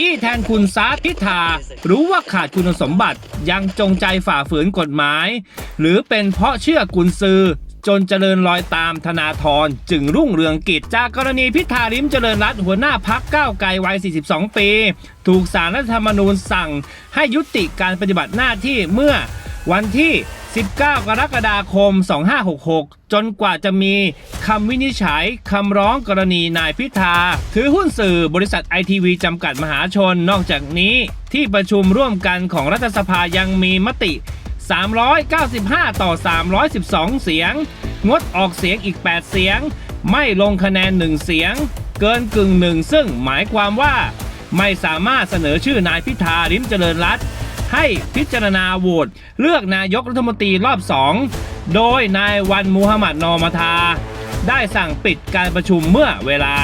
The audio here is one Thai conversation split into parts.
อี้แทนคุณสาธิธารู้ว่าขาดคุณสมบัติยังจงใจฝ่าฝืนกฎหมาย หรือเป็นเพราะเชื่อกุนซือจนเจริญรอยตามธนาธรจึงรุ่งเรืองกิจ จากกรณีพิธาลิมเจริญรัตหัวหน้าพักก้าวไกลวัย 42 ปี ถูกสารรัฐธรรมนูญสั่งให้ยุติการปฏิบัติหน้าที่เมื่อ วันที่ 19 กรกฎาคม 2566 จนกว่าจะมีคำวินิจฉัยคำร้องกรณีนายพิธา ถือหุ้นสื่อบริษัทไอทีวีจำกัดมหาชน นอกจากนี้ ที่ประชุมร่วมกันของรัฐสภายังมีมติ 395 ต่อ 312 เสียง งดออกเสียงอีก 8 เสียง ไม่ลงคะแนน 1 เสียง เกินกึ่งหนึ่งซึ่งหมายความว่า ไม่สามารถเสนอชื่อนายพิธาลิมเจริญรัตน์ ให้พิจารณาโหวตเลือกนายกรัฐมนตรีรอบ 2 โดยนายวันมูฮัมหมัดนอมาทา ได้สั่งปิดการประชุมเมื่อเวลา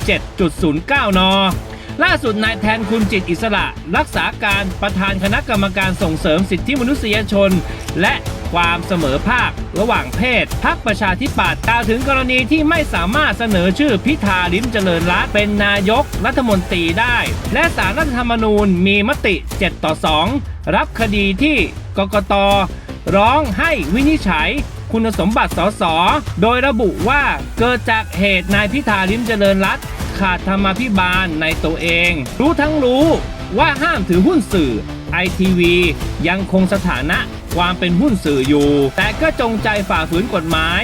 17.09 น ล่าสุดนายแทนคุณจิตอิสระ รักษาการประธานคณะกรรมการส่งเสริมสิทธิมนุษยชน และ ความเสมอภาค ระหว่างเพศพักประชาธิปัตย์กล่าวถึงกรณีที่ไม่สามารถเสนอชื่อพิธาลิมเจริญรัตน์เป็นนายกรัฐมนตรีได้ และสารรัฐธรรมนูญมีมติ 7 ต่อ 2 รับคดีที่กกตร้องให้วินิจฉัยคุณสมบัติสส โดยระบุว่าเกิดจากเหตุนายพิธาลิมเจริญรัตน์ขาดธรรมาภิบาลในตัวเอง รู้ทั้งรู้ว่าห้ามถือหุ้นสื่อ ไอทีวี ยังคงสถานะความเป็นหุ้นสื่ออยู่ แต่ก็จงใจฝ่าฝืนกฎหมาย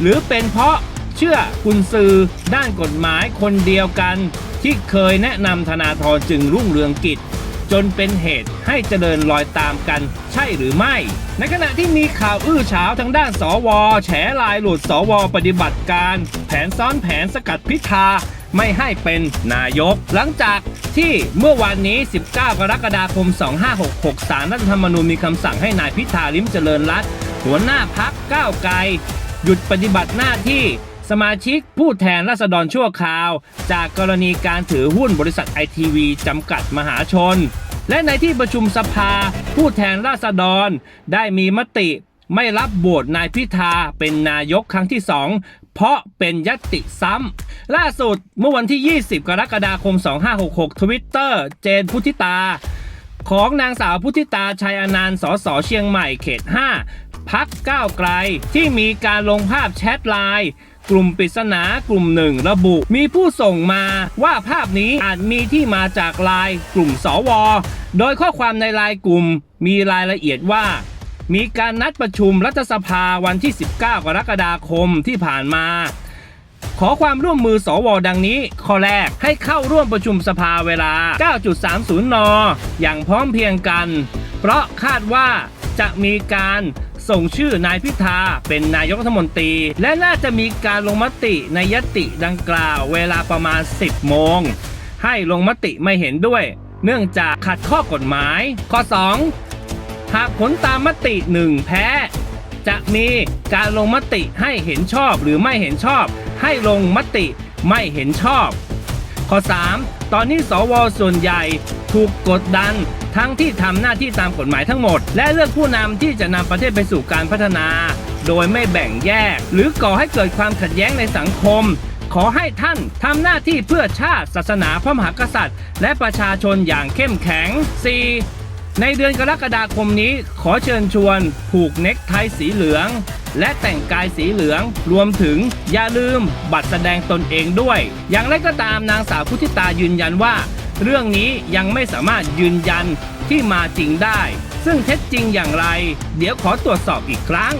หรือเป็นเพราะเชื่อกุนซือด้านกฎหมายคนเดียวกัน ที่เคยแนะนำธนาธรจึงรุ่งเรืองกิจ จนเป็นเหตุให้เจริญรอยตามกันใช่หรือไม่ ในขณะที่มีข่าวอื้อฉาวทางด้านสว แฉลายหลุดสว ปฏิบัติการ แผนซ้อนแผนสกัดพิธา ไม่ให้เป็นนายก หลังจากที่เมื่อวานนี้ 19 กรกฎาคม 2566 สารรัฐธรรมนูญมีคำสั่งให้นายพิธาลิมเจริญรัตหัวหน้าพักก้าวไกล หยุดปฏิบัติหน้าที่สมาชิกผู้แทนราษฎรชั่วคราว จากกรณีการถือหุ้นบริษัทไอทีวีจำกัดมหาชน และในที่ประชุมสภา ผู้แทนราษฎรได้มีมติไม่รับโหวตนายพิธาเป็นนายกครั้งที่สอง เพราะเป็นยติซ้ำ ล่าสุดเมื่อวันที่ 20 กรกฎาคม 2566ทวิตเตอร์เจนพุทธิตา ของนางสาวพุทธิตาชัยอนันต์สสเชียงใหม่เขต 5 พักก้าวไกลที่มีการลงภาพแชทไลน์กลุ่มปริศนากลุ่มหนึ่งระบุ มีผู้ส่งมาว่าภาพนี้อาจมีที่มาจากไลน์กลุ่มสว โดยข้อความในไลน์กลุ่มมีรายละเอียดว่า มีการนัดประชุมรัฐสภาวันที่ 19 กรกฎาคมที่ผ่านมา ขอความร่วมมือสวดังนี้ ข้อแรกให้เข้าร่วมประชุมสภาเวลา 9.30 น อย่างพร้อมเพียงกัน เพราะคาดว่าจะมีการส่งชื่อนายพิธาเป็นนายกรัฐมนตรี และน่าจะมีการลงมติในยติดังกล่าวเวลาประมาณ 10 โมง ให้ลงมติไม่เห็นด้วย เนื่องจากขัดข้อกฎหมาย ข้อ 2 หากผลตามมติหนึ่งแพ้ จะมีการลงมติให้เห็นชอบหรือไม่เห็นชอบ ให้ลงมติไม่เห็นชอบ ข้อ 3 ตอนนี้สวส่วนใหญ่ถูกกดดันทั้งที่ทำหน้าที่ตามกฎหมายทั้งหมด และเลือกผู้นำที่จะนำประเทศไปสู่การพัฒนา โดยไม่แบ่งแยก หรือก่อให้เกิดความขัดแย้งในสังคม ขอให้ท่านทำหน้าที่เพื่อชาติศาสนาพระมหากษัตริย์ และประชาชนอย่างเข้มแข็ง 4. ในเดือนกรกฎาคมนี้ขอเชิญชวน ผูกเน็กไทสีเหลือง และแต่งกายสีเหลือง รวมถึงอย่าลืมบัตรแสดงตนเองด้วย อย่างไรก็ตามนางสาวพุทธิตายืนยันว่า เรื่องนี้ยังไม่สามารถยืนยันที่มาจริงได้ ซึ่งเท็จจริงอย่างไร เดี๋ยวขอตรวจสอบอีกครั้ง